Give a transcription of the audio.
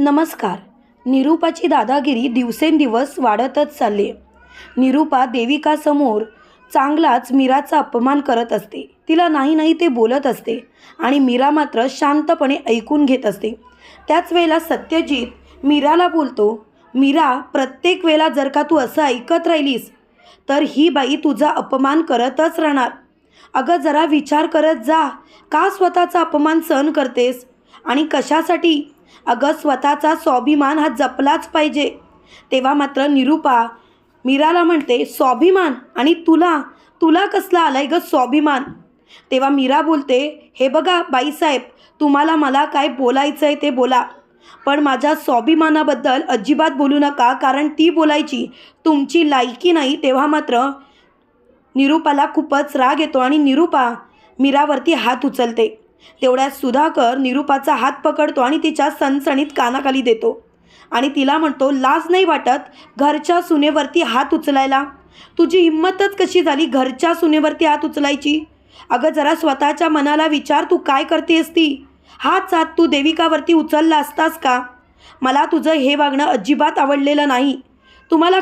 नमस्कार. निरूपाची दादागिरी दिवसेंदिवस वाढतच चालली निरूपा देविकासमोर चांगलाच मीराचा अपमान करत असते. तिला नाही नाही ते बोलत असते आणि मीरा मात्र शांतपणे ऐकून घेत असते. त्याच वेळेला सत्यजित मीराला बोलतो मीरा प्रत्येक वेळेला जर का तू असं ऐकत राहिलीस तर ही बाई तुझा अपमान करतच राहणार. अगं जरा विचार करत जा. का स्वतःचा अपमान सहन करतेस? आणि कशासाठी? अगं स्वतःचा स्वाभिमान हा जपलाच पाहिजे. तेव्हा मात्र निरूपा मीराला म्हणते स्वाभिमान? आणि तुला? तुला कसला आलाय ग स्वाभिमान? तेव्हा मीरा बोलते हे बघा बाईसाहेब तुम्हाला मला काय बोलायचं आहे ते बोला. पण माझ्या स्वाभिमानाबद्दल अजिबात बोलू नका कारण ती बोलायची तुमची लायकी नाही. तेव्हा मात्र निरूपाला खूपच राग येतो आणि निरूपा मीरावरती हात उचलते. तेवढ्यात सुधाकर निरूपाचा हात पकडतो आणि तिच्या सणसणीत कानाखाली देतो. आणि तिला म्हणतो लाज नाही वाटत घरच्या सुनेवरती हात उचलायला? तुझी हिंमतच कशी झाली घरच्या सुनेवरती हात उचलायची? अगं जरा स्वतःच्या मनाला विचार तू काय करतेस ती? हाच हात तू देविकावरती उचलला असतास का? मला तुझं हे वागणं अजिबात आवडलेलं नाही. तुम्हाला